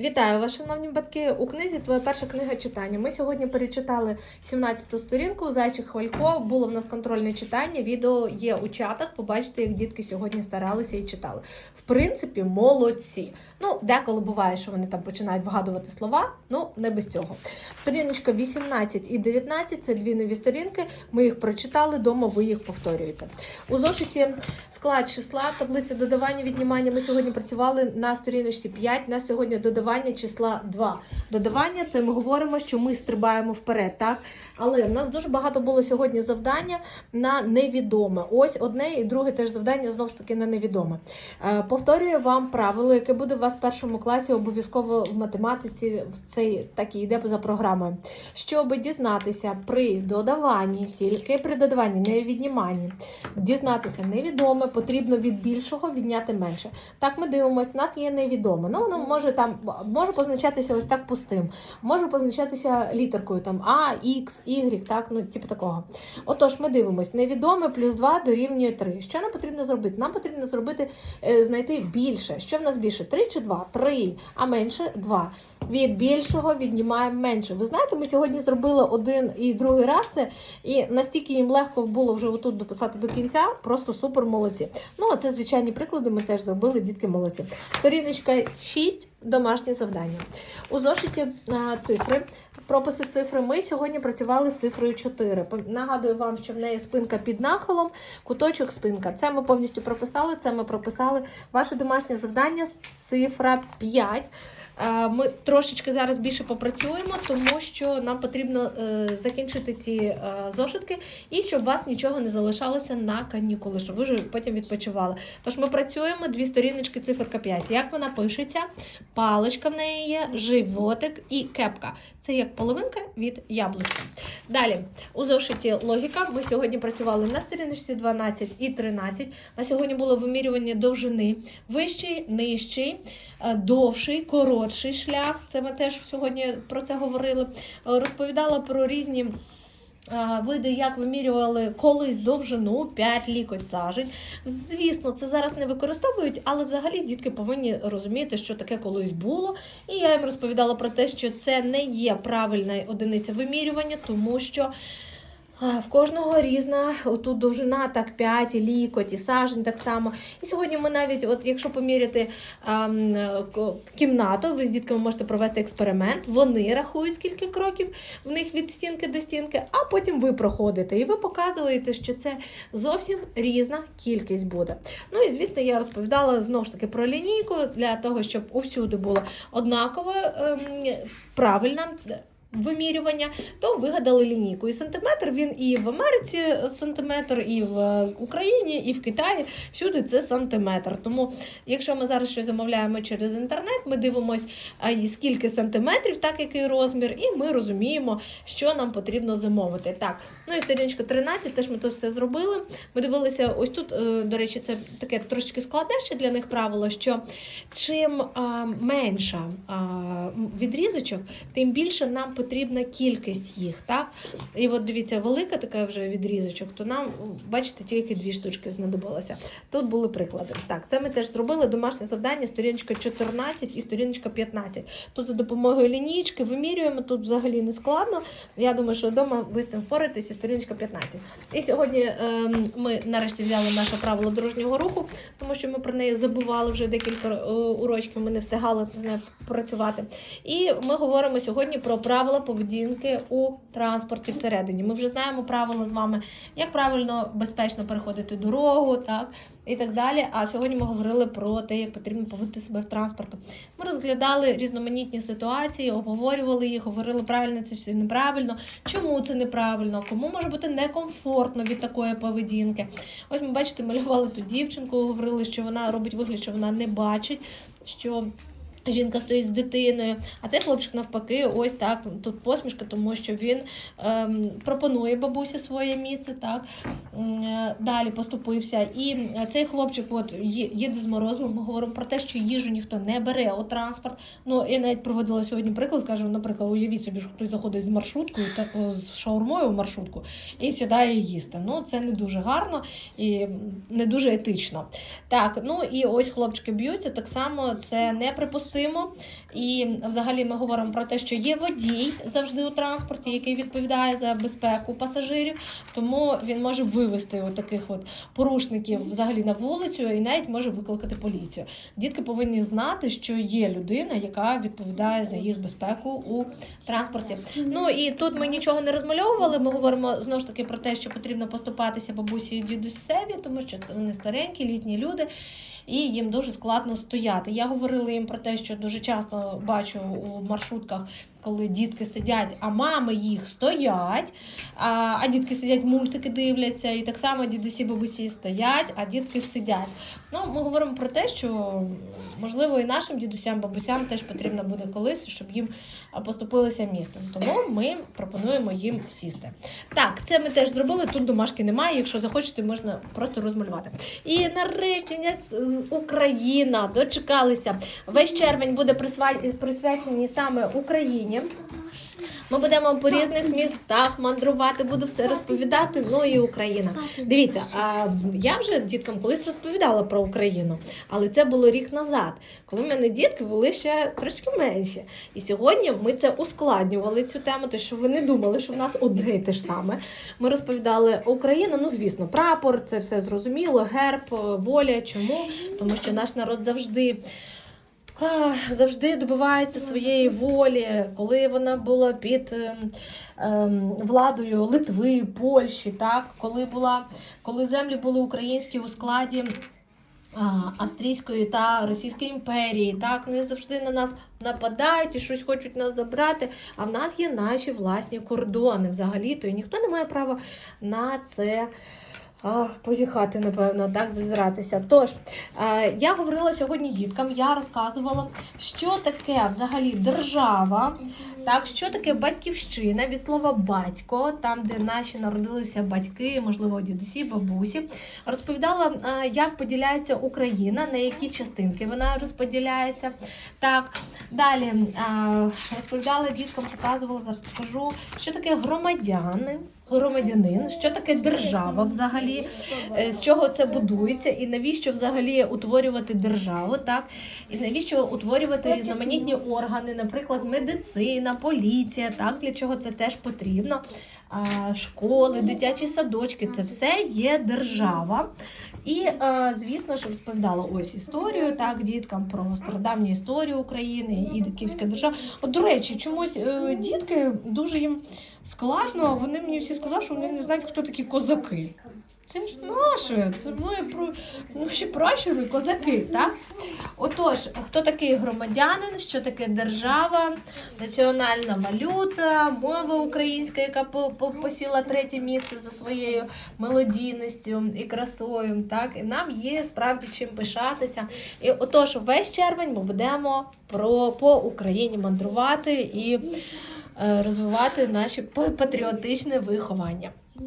Вітаю вас, шановні батьки. У книзі Твоя перша книга читання. Ми сьогодні перечитали 17-ту сторінку. Зайчик Хвалько. Було в нас контрольне читання. Відео є у чатах. Побачите, як дітки сьогодні старалися і читали. В принципі, молодці. Ну, деколи буває, що вони там починають вгадувати слова. Ну, не без цього. Сторіночка 18 і 19 це дві нові сторінки. Ми їх прочитали, дома ви їх повторюєте. У зошиті склад числа, таблиця додавання, віднімання. Ми сьогодні працювали на сторіночці 5. На сьогодні додавання числа 2. Додавання це ми говоримо, що ми стрибаємо вперед, так? Але в нас дуже багато було сьогодні завдання на невідоме. Ось одне і друге теж завдання знову ж таки на невідоме. Е, повторюю вам правило, яке буде у вас в першому класі обов'язково в математиці. Цей так і йде за програмою. Щоб дізнатися при додаванні, тільки при додаванні, не відніманні, дізнатися невідоме, потрібно від більшого відняти менше. Так, ми дивимося, у нас є невідоме. Ну, воно може там може позначатися ось так пустим, може позначатися літеркою там А, Х, Y, так, ну, типу такого. Отож, ми дивимося, невідоме плюс 2 дорівнює 3. Що нам потрібно зробити? Нам потрібно зробити, е, знайти більше. Що в нас більше? 3 чи 2? 3, а менше 2. Від більшого віднімаємо менше. Ви знаєте, ми сьогодні зробили один і другий раз це, і настільки їм легко було вже отут дописати до кінця, просто супер молодці. Ну, а це звичайні приклади, ми теж зробили, дітки молодці. Сторіночка 6, домашнє завдання. У зошиті цифри, прописи цифри. Ми сьогодні працювали з цифрою 4. Нагадую вам, що в неї спинка під нахилом, куточок спинка. Це ми повністю прописали, це ми прописали. Ваше домашнє завдання цифра 5. Е, Ми трошечки зараз більше попрацюємо, тому що нам потрібно е, закінчити ці е, зошитки і щоб у вас нічого не залишалося на канікули, щоб ви вже потім відпочивали. Тож ми працюємо дві сторіночки, циферка 5. Як вона пишеться? Паличка в неї є, животик і кепка. Це як половинка від яблучка. Далі, у зошиті логіка. Ми сьогодні працювали на сторіночці 12 і 13. На сьогодні було вимірювання довжини. Вищий, нижчий, е, довший, коротший шлях. Це ми теж сьогодні про це говорили. Е, Розповідала про різні. Види, як вимірювали колись довжину 5 лікоть сажень. Звісно, це зараз не використовують, але взагалі дітки повинні розуміти, що таке колись було. І я їм розповідала про те, що це не є правильна одиниця вимірювання, тому що. В кожного різна отут довжина, так 5, і лікоть, і сажень так само. І сьогодні ми навіть, от якщо поміряти ко- кімнату, ви з дітками можете провести експеримент. Вони рахують, скільки кроків в них від стінки до стінки, а потім ви проходите. І ви показуєте, що це зовсім різна кількість буде. Ну і звісно, я розповідала знову ж таки про лінійку для того, щоб усюди було однаково ем, правильно. Вимірювання, то вигадали лінійку. І сантиметр він і в Америці сантиметр, і в Україні, і в Китаї. Всюди це сантиметр. Тому, якщо ми зараз щось замовляємо через інтернет, ми дивимося, скільки сантиметрів, так який розмір, і ми розуміємо, що нам потрібно замовити. Так, ну і сторіночка 13, теж ми тут все зробили. Ми дивилися, ось тут, е, до речі, це таке трошки складніше для них правило, що чим а, менша а, м, відрізочок, тим більше нам потрібна кількість їх. Так? І от дивіться, велика така вже відрізочок, то нам, бачите, тільки дві штучки знадобилося. Тут були приклади. Так, це ми теж зробили домашнє завдання, сторіночка 14 і сторіночка 15. Тут за допомогою лінійки вимірюємо, тут взагалі не складно. Я думаю, що вдома ви з цим впораєтеся, сторіночка 15. І сьогодні ем, ми нарешті взяли наше правило дорожнього руху, тому що ми про неї забували вже декілька е, урочків, ми не встигали з нею працювати. І ми говоримо сьогодні про правила поведінки у транспорті всередині. Ми вже знаємо правила з вами, як правильно безпечно переходити дорогу, так і так далі. А сьогодні ми говорили про те, як потрібно поводити себе в транспорту. Ми розглядали різноманітні ситуації, обговорювали їх, говорили правильно це чи неправильно, чому це неправильно, кому може бути некомфортно від такої поведінки. Ось ми бачите, малювали ту дівчинку, говорили, що вона робить вигляд, що вона не бачить, що. Жінка стоїть з дитиною, а цей хлопчик навпаки, ось так. Тут посмішка, тому що він ем, пропонує бабусі своє місце, так е, далі поступився. І е, цей хлопчик, от їде з морозом. Ми говоримо про те, що їжу ніхто не бере у транспорт. Ну я навіть проводила сьогодні приклад. кажу, наприклад, уявіть собі, що хтось заходить з маршруткою, так з шаурмою в маршрутку і сідає їсти. Ну це не дуже гарно і не дуже етично. Так, ну і ось хлопчики б'ються. Так само це неприпустимо неприпустимо. І взагалі ми говоримо про те, що є водій завжди у транспорті, який відповідає за безпеку пасажирів, тому він може вивести от таких от порушників взагалі на вулицю і навіть може викликати поліцію. Дітки повинні знати, що є людина, яка відповідає за їх безпеку у транспорті. Ну і тут ми нічого не розмальовували. Ми говоримо знову ж таки про те, що потрібно поступатися бабусі і дідусеві, тому що вони старенькі, літні люди, і їм дуже складно стояти. Я говорила їм про те, що дуже часто бачу у маршрутках. Коли дітки сидять, а мами їх стоять, а, а дітки сидять, мультики дивляться, і так само дідусі бабусі стоять, а дітки сидять. Ну, ми говоримо про те, що можливо і нашим дідусям, бабусям теж потрібно буде колись, щоб їм а, поступилося місцем. Тому ми пропонуємо їм сісти. Так, це ми теж зробили. Тут домашки немає. Якщо захочете, можна просто розмалювати. І нарешті е, Україна дочекалися. Весь червень буде присвячений саме Україні. Ми будемо по різних містах мандрувати, буду все розповідати. Ну і Україна. Дивіться, а я вже діткам колись розповідала про Україну, але це було рік назад, коли в мене дітки були ще трошки менші. І сьогодні ми це ускладнювали цю тему, тому що ви не думали, що в нас одне і те ж саме. Ми розповідали Україна, ну звісно, прапор, це все зрозуміло, герб, воля. Чому? Тому що наш народ завжди. Завжди добивається своєї волі, коли вона була під ем, ем, владою Литви, Польщі, так коли була, коли землі були українські у складі Австрійської та Російської імперії, так вони завжди на нас нападають і щось хочуть нас забрати. А в нас є наші власні кордони взагалі-то, і ніхто не має права на це. А, позіхати, напевно, так зазиратися. Тож, е, я говорила сьогодні діткам, я розказувала, що таке взагалі держава, так, що таке батьківщина від слова батько, там, де наші народилися батьки, можливо, дідусі, бабусі. Розповідала, е, як поділяється Україна, на які частинки вона розподіляється. Так, далі е, розповідала діткам, показувала, зараз покажу, що таке громадяни. Громадянин, що таке держава взагалі, е, з чого це будується, і навіщо взагалі утворювати державу, так і навіщо утворювати різноманітні органи, наприклад, медицина, поліція, так для чого це теж потрібно. Школи, дитячі садочки це все є держава. І, е, звісно ж, розповідала ось історію так діткам про стародавню історію України і Київська держава. От, до речі, чомусь е, дітки дуже їм складно. Вони мені всі сказали, що вони не знають, хто такі козаки. Це ж наше, це мої наші пращури, козаки, так? Отож, хто такий громадянин, що таке держава, національна валюта, мова українська, яка по- по- посіла третє місце за своєю мелодійністю і красою. Так, і нам є справді чим пишатися. І отож, весь червень ми будемо про по Україні мандрувати і розвивати наше па- патріотичне виховання.